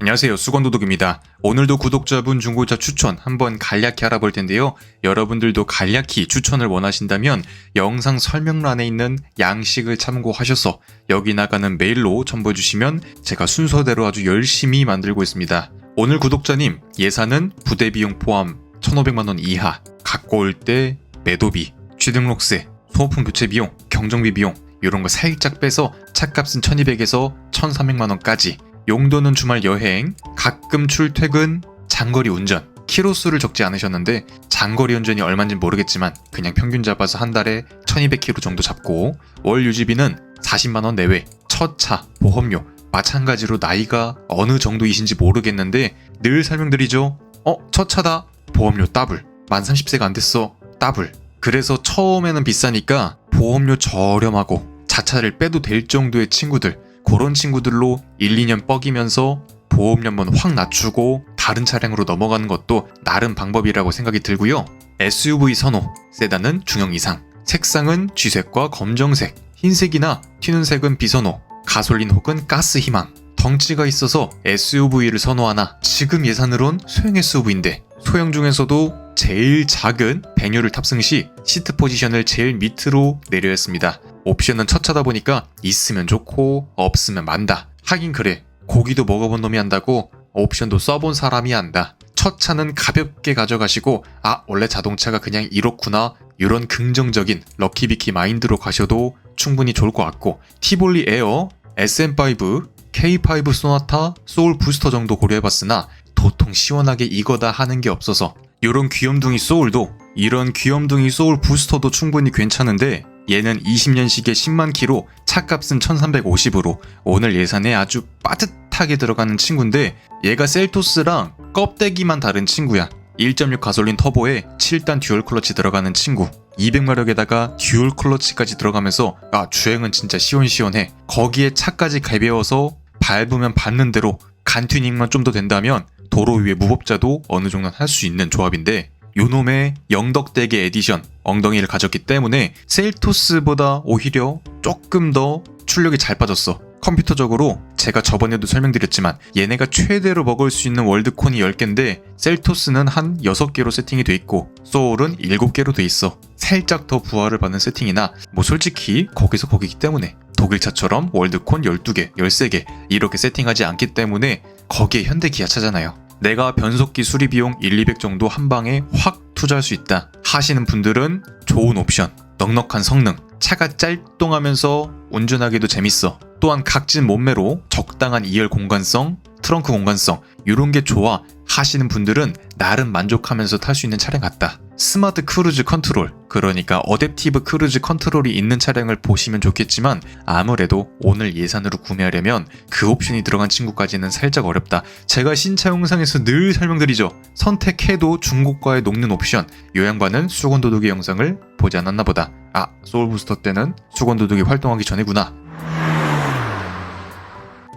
안녕하세요. 수건도독입니다. 오늘도 구독자분 중고차 추천 한번 간략히 알아볼 텐데요. 여러분들도 간략히 추천을 원하신다면 영상 설명란에 있는 양식을 참고하셔서 여기 나가는 메일로 첨부해 주시면 제가 순서대로 아주 열심히 만들고 있습니다. 오늘 구독자님 예산은 부대 비용 포함 1,500만원 이하 갖고 올 때 매도비, 취등록세, 소모품 교체 비용, 경정비 비용 이런 거 살짝 빼서 차값은 1200에서 1300만원까지 용도는 주말 여행, 가끔 출퇴근, 장거리 운전. 키로 수를 적지 않으셨는데 장거리 운전이 얼마인지 모르겠지만 그냥 평균 잡아서 한 달에 1200km 정도 잡고 월 유지비는 40만 원 내외. 첫 차, 보험료. 마찬가지로 나이가 어느 정도이신지 모르겠는데 늘 설명드리죠. 어? 첫 차다. 보험료 더블. 만 30세가 안 됐어. 더블. 그래서 처음에는 비싸니까 보험료 저렴하고 자차를 빼도 될 정도의 친구들 그런 친구들로 1, 2년 뻐기면서 보험료만 확 낮추고 다른 차량으로 넘어가는 것도 나름 방법이라고 생각이 들고요. SUV 선호, 세단은 중형 이상, 색상은 쥐색과 검정색, 흰색이나 튀는 색은 비선호, 가솔린 혹은 가스 희망, 덩치가 있어서 SUV를 선호하나 지금 예산으론 소형 SUV인데 소형 중에서도 제일 작은 배뉴를 탑승 시 시트 포지션을 제일 밑으로 내려 했습니다. 옵션은 첫 차다 보니까 있으면 좋고 없으면 만다. 하긴 그래. 고기도 먹어본 놈이 한다고 옵션도 써본 사람이 한다. 첫 차는 가볍게 가져가시고 아 원래 자동차가 그냥 이렇구나 이런 긍정적인 럭키비키 마인드로 가셔도 충분히 좋을 것 같고 티볼리 에어, SM5, K5 소나타, 소울 부스터 정도 고려해봤으나 도통 시원하게 이거다 하는 게 없어서 이런 귀염둥이 소울도 이런 귀염둥이 소울 부스터도 충분히 괜찮은데 얘는 20년식에 10만 키로 차값은 1350으로. 오늘 예산에 아주 빠듯하게 들어가는 친구인데 얘가 셀토스랑 껍데기만 다른 친구야. 1.6 가솔린 터보에 7단 듀얼 클러치 들어가는 친구. 200마력에다가 듀얼 클러치까지 들어가면서 아 주행은 진짜 시원시원해. 거기에 차까지 가벼워서 밟으면 밟는 대로 간 튜닝만 좀 더 된다면 도로 위에 무법자도 어느 정도는 할수 있는 조합인데 요놈의 영덕대게 에디션 엉덩이를 가졌기 때문에 셀토스보다 오히려 조금 더 출력이 잘 빠졌어. 컴퓨터적으로 제가 저번에도 설명드렸지만 얘네가 최대로 먹을 수 있는 월드콘이 10개인데 셀토스는 한 6개로 세팅이 돼 있고 소울은 7개로 돼 있어. 살짝 더 부하를 받는 세팅이나 뭐 솔직히 거기서 거기기 때문에 독일차처럼 월드콘 12개, 13개 이렇게 세팅하지 않기 때문에 거기에 현대 기아차잖아요. 내가 변속기 수리 비용 1, 200 정도 한 방에 확 투자할 수 있다 하시는 분들은 좋은 옵션, 넉넉한 성능, 차가 짤똥하면서 운전하기도 재밌어. 또한 각진 몸매로 적당한 2열 공간성, 트렁크 공간성 이런 게 좋아 하시는 분들은 나름 만족하면서 탈 수 있는 차량 같다. 스마트 크루즈 컨트롤, 그러니까 어댑티브 크루즈 컨트롤이 있는 차량을 보시면 좋겠지만 아무래도 오늘 예산으로 구매하려면 그 옵션이 들어간 친구까지는 살짝 어렵다. 제가 신차 영상에서 늘 설명드리죠. 선택해도 중고가에 녹는 옵션, 요양반은 수건도둑이 영상을 보지 않았나 보다. 아, 소울부스터 때는 수건도둑이 활동하기 전이구나.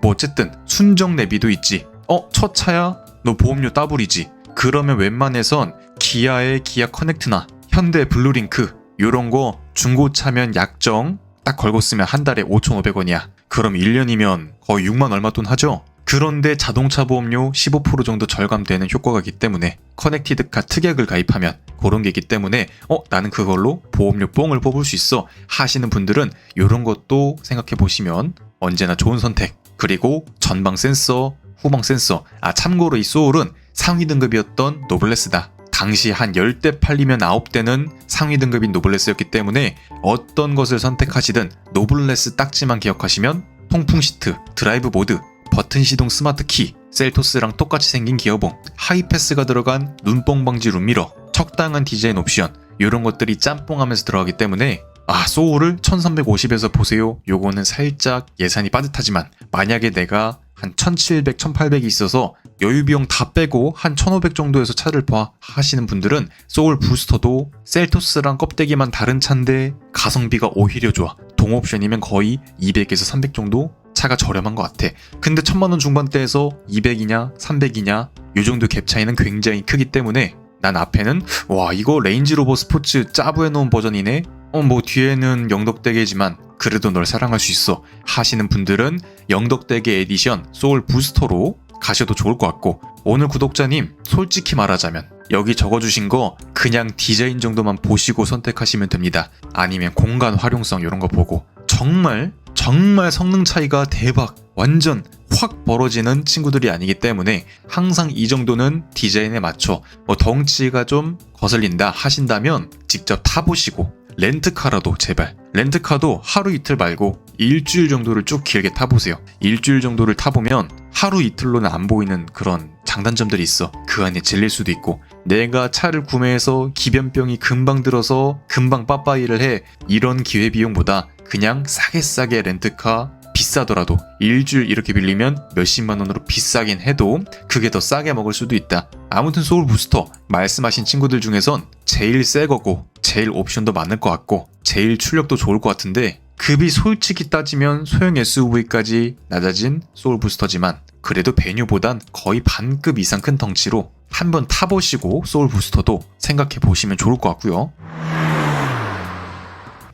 뭐 어쨌든 순정 내비도 있지. 어, 첫 차야? 너 보험료 따블이지. 그러면 웬만해선 기아의 기아 커넥트나 현대 블루링크 요런 거 중고 차면 약정 딱 걸고 쓰면 한 달에 5,500원이야. 그럼 1년이면 거의 6만 얼마 돈 하죠? 그런데 자동차 보험료 15% 정도 절감되는 효과가 있기 때문에 커넥티드카 특약을 가입하면 그런 게 있기 때문에 어 나는 그걸로 보험료 뽕을 뽑을 수 있어 하시는 분들은 이런 것도 생각해 보시면 언제나 좋은 선택 그리고 전방 센서 후방 센서 아 참고로 이 소울은 상위 등급이었던 노블레스다 당시 한 10대 팔리면 9대는 상위 등급인 노블레스였기 때문에 어떤 것을 선택하시든 노블레스 딱지만 기억하시면 통풍 시트, 드라이브 모드, 버튼 시동 스마트 키, 셀토스랑 똑같이 생긴 기어봉, 하이패스가 들어간 눈뽕 방지 룸미러, 적당한 디자인 옵션 이런 것들이 짬뽕하면서 들어가기 때문에 아 소울을 1350에서 보세요. 요거는 살짝 예산이 빠듯하지만 만약에 내가 한 1700, 1800이 있어서 여유 비용 다 빼고 한 1500 정도에서 차를 봐 하시는 분들은 소울 부스터도 셀토스랑 껍데기만 다른 차인데 가성비가 오히려 좋아 동옵션이면 거의 200에서 300 정도 차가 저렴한 것 같아. 근데 천만 원 중반대에서 200이냐 300이냐 요 정도 갭 차이는 굉장히 크기 때문에 난 앞에는 와 이거 레인지로버 스포츠 짜부해 놓은 버전이네. 어 뭐 뒤에는 영덕대게지만 그래도 널 사랑할 수 있어 하시는 분들은 영덕대게 에디션 소울 부스터로 가셔도 좋을 것 같고 오늘 구독자님 솔직히 말하자면 여기 적어주신 거 그냥 디자인 정도만 보시고 선택하시면 됩니다. 아니면 공간 활용성 이런 거 보고 정말 정말 성능 차이가 대박 완전 확 벌어지는 친구들이 아니기 때문에 항상 이 정도는 디자인에 맞춰 뭐 덩치가 좀 거슬린다 하신다면 직접 타보시고 렌트카라도 제발. 렌트카도 하루 이틀 말고 일주일 정도를 쭉 길게 타보세요. 일주일 정도를 타보면 하루 이틀로는 안 보이는 그런 장단점들이 있어. 그 안에 질릴 수도 있고. 내가 차를 구매해서 기변병이 금방 들어서 금방 빠빠이를 해. 이런 기회비용보다 그냥 싸게 싸게 렌트카 비싸더라도 일주일 이렇게 빌리면 몇십만 원으로 비싸긴 해도 그게 더 싸게 먹을 수도 있다. 아무튼 소울 부스터 말씀하신 친구들 중에선 제일 새 거고 제일 옵션도 많을 것 같고 제일 출력도 좋을 것 같은데 급이 솔직히 따지면 소형 SUV까지 낮아진 소울 부스터지만 그래도 베뉴보단 거의 반급 이상 큰 덩치로 한번 타보시고 소울 부스터도 생각해 보시면 좋을 것 같고요.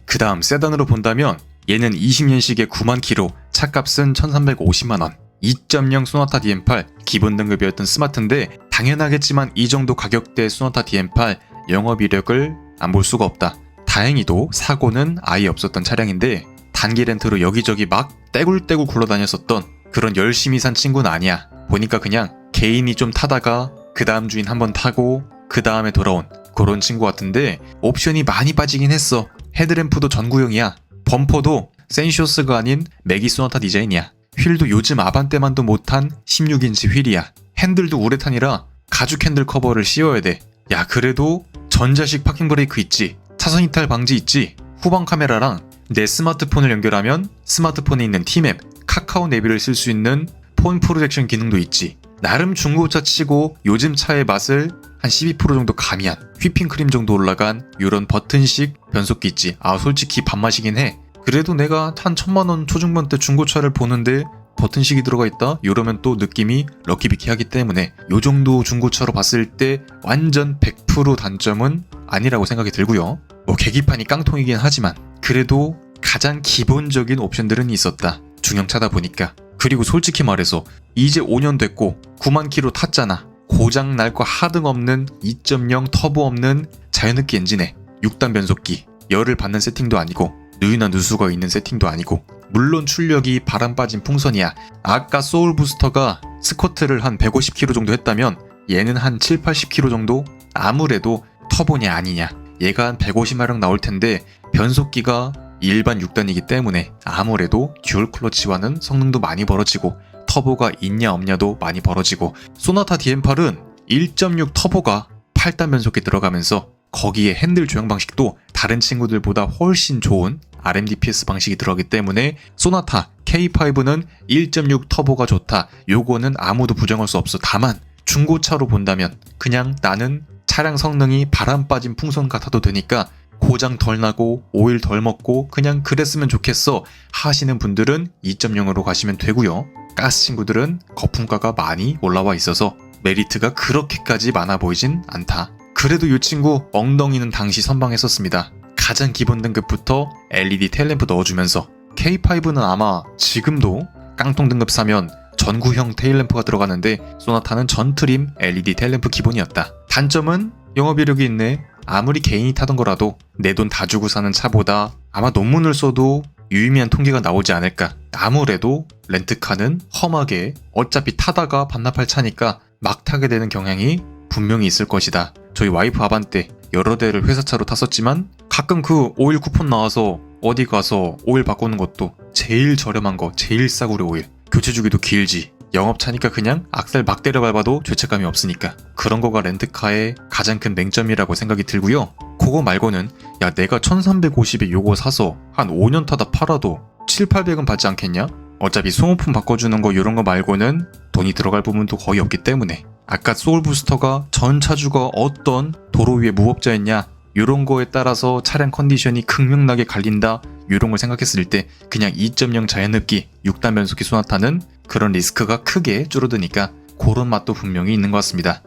그 다음 세단으로 본다면 얘는 20년식에 9만 킬로, 차값은 1350만원. 2.0 소나타 DM8 기본 등급이었던 스마트인데 당연하겠지만 이 정도 가격대 소나타 DM8 영업 이력을 안 볼 수가 없다. 다행히도 사고는 아예 없었던 차량인데 단기 렌트로 여기저기 막 떼굴떼굴 굴러다녔었던 그런 열심히 산 친구는 아니야. 보니까 그냥 개인이 좀 타다가 그 다음 주인 한 번 타고 그 다음에 돌아온 그런 친구 같은데 옵션이 많이 빠지긴 했어. 헤드램프도 전구형이야. 범퍼도 센쇼스가 아닌 매기 소나타 디자인이야. 휠도 요즘 아반떼만도 못한 16인치 휠이야. 핸들도 우레탄이라 가죽 핸들 커버를 씌워야 돼. 야 그래도 전자식 파킹 브레이크 있지. 차선 이탈 방지 있지. 후방 카메라랑 내 스마트폰을 연결하면 스마트폰에 있는 티맵, 카카오 내비를 쓸 수 있는 폰 프로젝션 기능도 있지. 나름 중고차 치고 요즘 차의 맛을 한 12% 정도 가미한 휘핑크림 정도 올라간 이런 버튼식 변속기 있지. 아 솔직히 밥맛이긴 해. 그래도 내가 한 천만 원 초중반대 중고차를 보는데 버튼식이 들어가 있다? 이러면 또 느낌이 럭키비키하기 때문에 요 정도 중고차로 봤을 때 완전 100% 단점은 아니라고 생각이 들고요. 뭐 계기판이 깡통이긴 하지만 그래도 가장 기본적인 옵션들은 있었다. 중형차다 보니까. 그리고 솔직히 말해서 이제 5년 됐고 9만 킬로 탔잖아. 고장 날 거 하등 없는 2.0 터보 없는 자연흡기 엔진에 6단 변속기 열을 받는 세팅도 아니고 누유나 누수가 있는 세팅도 아니고 물론 출력이 바람 빠진 풍선이야. 아까 소울 부스터가 스쿼트를 한 150km 정도 했다면 얘는 한 7, 80km 정도 아무래도 터보냐 아니냐. 얘가 한 150마력 나올 텐데 변속기가 일반 6단이기 때문에 아무래도 듀얼 클러치와는 성능도 많이 벌어지고 터보가 있냐 없냐도 많이 벌어지고 소나타 DM8은 1.6 터보가 8단 변속기 들어가면서 거기에 핸들 조향 방식도 다른 친구들보다 훨씬 좋은 RMDPS 방식이 들어가기 때문에 소나타 K5는 1.6 터보가 좋다. 요거는 아무도 부정할 수 없어. 다만 중고차로 본다면 그냥 나는 차량 성능이 바람 빠진 풍선 같아도 되니까 고장 덜 나고 오일 덜 먹고 그냥 그랬으면 좋겠어 하시는 분들은 2.0으로 가시면 되고요. 가스 친구들은 거품가가 많이 올라와 있어서 메리트가 그렇게까지 많아 보이진 않다. 그래도 이 친구 엉덩이는 당시 선방했었습니다. 가장 기본 등급부터 LED 테일램프 넣어주면서 K5는 아마 지금도 깡통 등급 사면 전구형 테일램프가 들어가는데 소나타는 전트림 LED 테일램프 기본이었다. 단점은 영업 이력이 있네. 아무리 개인이 타던 거라도 내 돈 다 주고 사는 차보다 아마 논문을 써도 유의미한 통계가 나오지 않을까. 아무래도 렌트카는 험하게 어차피 타다가 반납할 차니까 막 타게 되는 경향이 분명히 있을 것이다. 저희 와이프 아반떼 여러 대를 회사차로 탔었지만 가끔 그 오일 쿠폰 나와서 어디 가서 오일 바꾸는 것도 제일 저렴한 거, 제일 싸구려 오일. 교체 주기도 길지. 영업차니까 그냥 악셀 막 때려 밟아도 죄책감이 없으니까. 그런 거가 렌트카의 가장 큰 맹점이라고 생각이 들고요. 그거 말고는 야 내가 1350에 요거 사서 한 5년 타다 팔아도 7, 800은 받지 않겠냐? 어차피 소모품 바꿔주는 거 이런 거 말고는 돈이 들어갈 부분도 거의 없기 때문에 아까 소울 부스터가 전 차주가 어떤 도로 위에 무법자였냐 이런 거에 따라서 차량 컨디션이 극명나게 갈린다 이런 걸 생각했을 때 그냥 2.0 자연흡기 6단 변속기 소나타는 그런 리스크가 크게 줄어드니까 그런 맛도 분명히 있는 것 같습니다.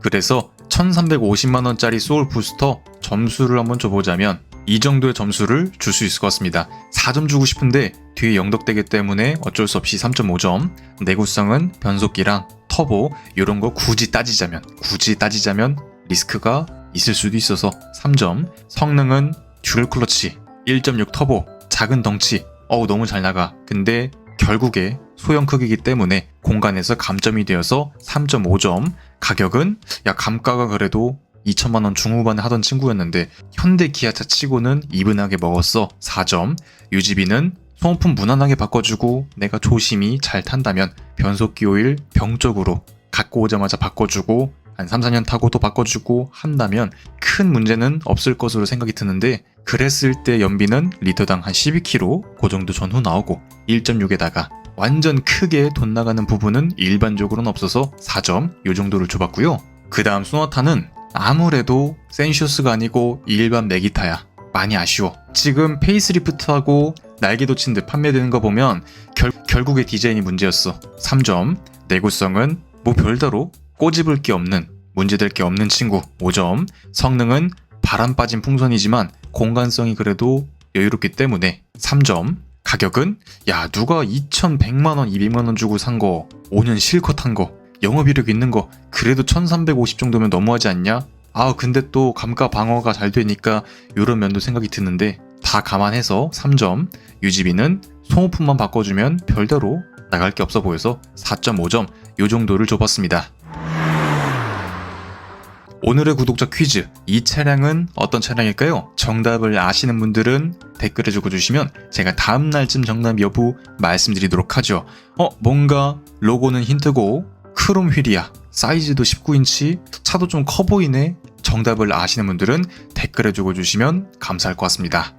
그래서 1350만원짜리 소울 부스터 점수를 한번 줘보자면 이 정도의 점수를 줄 수 있을 것 같습니다. 4점 주고 싶은데 뒤에 영덕되기 때문에 어쩔 수 없이 3.5점. 내구성은 변속기랑 터보 이런 거 굳이 따지자면 굳이 따지자면 리스크가 있을 수도 있어서 3점. 성능은 듀얼 클러치 1.6 터보 작은 덩치 어우 너무 잘 나가. 근데 결국에 소형 크기이기 때문에 공간에서 감점이 되어서 3.5점. 가격은 야 감가가 그래도 2천만 원 중후반에 하던 친구였는데 현대 기아차 치고는 이분하게 먹었어 4점. 유지비는 소모품 무난하게 바꿔주고 내가 조심히 잘 탄다면 변속기 오일 병적으로 갖고 오자마자 바꿔주고 한 3, 4년 타고 또 바꿔주고 한다면 큰 문제는 없을 것으로 생각이 드는데 그랬을 때 연비는 리터당 한 12km 그 정도 전후 나오고 1.6에다가 완전 크게 돈 나가는 부분은 일반적으로는 없어서 4점 요 정도를 줘봤고요. 그 다음 소나타는 아무래도 센슈스가 아니고 일반 메기타야. 많이 아쉬워. 지금 페이스리프트하고 날개 돋친 듯 판매되는 거 보면 결, 결국에 디자인이 문제였어. 3점. 내구성은 뭐 별다로 꼬집을 게 없는 문제될 게 없는 친구 5점. 성능은 바람 빠진 풍선이지만 공간성이 그래도 여유롭기 때문에 3점. 가격은 야 누가 2,100만 원, 200만 원 주고 산 거 5년 실컷 한 거 영업 이력 있는 거 그래도 1350 정도면 너무하지 않냐? 아 근데 또 감가 방어가 잘 되니까 이런 면도 생각이 드는데 다 감안해서 3점 유지비는 소모품만 바꿔주면 별대로 나갈 게 없어 보여서 4.5점 요 정도를 줘봤습니다. 오늘의 구독자 퀴즈 이 차량은 어떤 차량일까요? 정답을 아시는 분들은 댓글에 적어주시면 제가 다음 날쯤 정답 여부 말씀드리도록 하죠. 어 뭔가 로고는 힌트고 크롬 휠이야 사이즈도 19인치 차도 좀 커 보이네 정답을 아시는 분들은 댓글에 적어주시면 감사할 것 같습니다.